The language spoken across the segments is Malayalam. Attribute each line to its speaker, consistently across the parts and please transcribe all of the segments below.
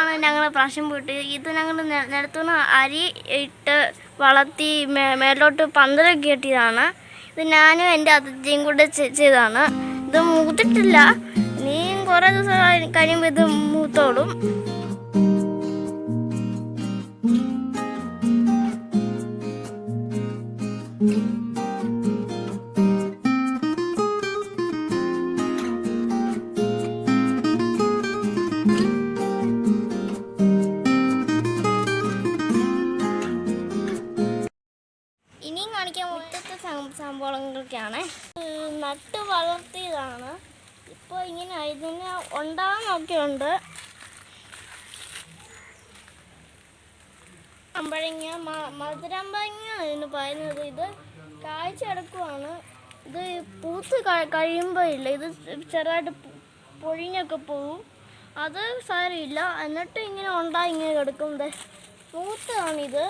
Speaker 1: ഇതാണ് ഞങ്ങൾ പ്രാവശ്യം പോയിട്ട് ഇത് ഞങ്ങൾ നിലത്തുനിന്ന് അരി ഇട്ട് വളർത്തി മേലോട്ട് പന്തലൊക്കെ കെട്ടിയതാണ്. ഇത് ഞാനും എന്റെ അതിഥിയും കൂടെ ചെയ്തതാണ്. ഇത് മൂത്തിട്ടില്ല. ഇനിയും കുറേ ദിവസം കഴി- കഴിയുമ്പോൾ ഇത് മൂത്തോളും. ഇനിയും സംഭവങ്ങളൊക്കെയാണ്. നട്ട് വളർത്തിയതാണ്. ഇപ്പോൾ ഇങ്ങനെ ഇതിന് ഉണ്ടാകാനൊക്കെ ഉണ്ട് അമ്പഴങ്ങ മധുരമ്പഴങ്ങ ഇതിന് പറയുന്നത് ഇത് കായ്ച്ചെടുക്കുവാണ്. ഇത് പൂത്ത് കഴിയുമ്പോൾ ഇല്ല. ഇത് ചെറുതായിട്ട് പൊഴിഞ്ഞൊക്കെ പോവും. അത് സാരമില്ല. എന്നിട്ട് ഇങ്ങനെ ഉണ്ടായി ഇങ്ങനെ കിടക്കും. ദേ മൂത്തതാണിത്.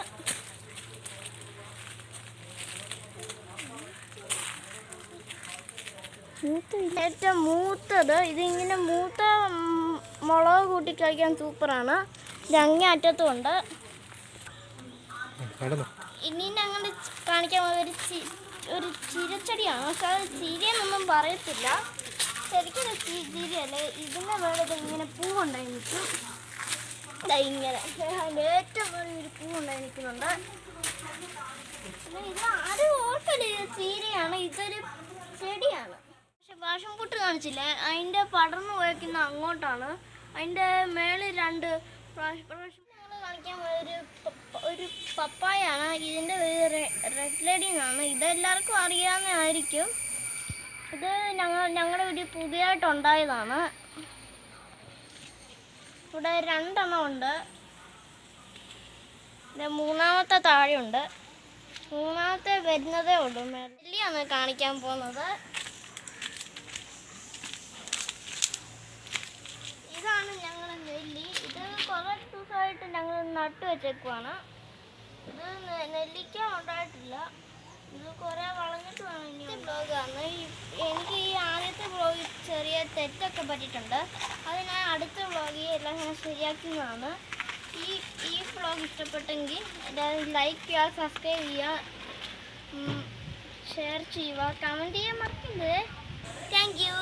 Speaker 1: ഏറ്റവും മൂത്തത് ഇതിങ്ങനെ മൂത്ത മുളക് കൂട്ടി കഴിക്കാൻ സൂപ്പറാണ്. ഇത് അങ്ങേ അറ്റത്തുമുണ്ട്
Speaker 2: നടന്നു
Speaker 1: ഇനി ഞങ്ങൾ കാണിക്കാൻ ഒരു ചി ഒരു ചിരച്ചെടിയാണ്. പക്ഷെ അത് ചിരിയെന്നൊന്നും പറയത്തില്ല. ശരിക്കും ചിരിയല്ല. ഇതിന്റെ വേറെ ഇങ്ങനെ പൂവുണ്ടായി നിൽക്കും. ദാ ഇങ്ങനെ. അതിന്റെ ഏറ്റവും വേറെ പൂവുണ്ടായി നിൽക്കുന്നുണ്ട്. ഇത് ആരും ഓർക്കില്ല ഇത് ചീരയാണ്. ഇതൊരു ചെടിയാണ്. പാഷൻ പൂട്ട് കാണിച്ചില്ലേ? അതിന്റെ പടർന്നു പോയേക്കുന്ന അങ്ങോട്ടാണ്. അതിന്റെ മേളിൽ രണ്ട് കാണിക്കാൻ ഒരു ഒരു പപ്പായാണ്. ഇതിന്റെ പേര് റെഡ് ലേഡി എന്നാണ്. ഇതെല്ലാവർക്കും അറിയാവുന്നതായിരിക്കും ഇത് ഞങ്ങൾ ഞങ്ങളുടെ വീട്ടിൽ പുതിയതായിട്ട് ഉണ്ടായതാണ് ഇവിടെ രണ്ടെണ്ണം ഉണ്ട്. മൂന്നാമത്തെ താഴെയുണ്ട്. മൂന്നാമത്തെ വരുന്നതേ ഉള്ളൂ. നെല്ലിയാണ് കാണിക്കാൻ പോകുന്നത് ഇതാണ് ഞങ്ങൾ നെല്ലി ഇത് കുറേ ദിവസമായിട്ട് ഞങ്ങൾ നട്ടു വെച്ചേക്കുവാണ്. ഇത് നെല്ലിക്ക ഉണ്ടായിട്ടില്ല. ഇത് കുറേ വളഞ്ഞിട്ട് വേണം ഇനി ബ്ലോഗാണ് എനിക്ക് ഈ ആദ്യത്തെ ബ്ലോഗിൽ ചെറിയ തെറ്റൊക്കെ പറ്റിയിട്ടുണ്ട്. അത് ഞാൻ അടുത്ത ബ്ലോഗിൽ എല്ലാം ഞാൻ ശരിയാക്കുന്നതാണ്. ഈ ഈ ബ്ലോഗ് ഇഷ്ടപ്പെട്ടെങ്കിൽ ലൈക്ക് ചെയ്യുക സബ്സ്ക്രൈബ് ചെയ്യുക ഷെയർ ചെയ്യുക കമന്റ് ചെയ്യാൻ മറക്കരുത് താങ്ക് യു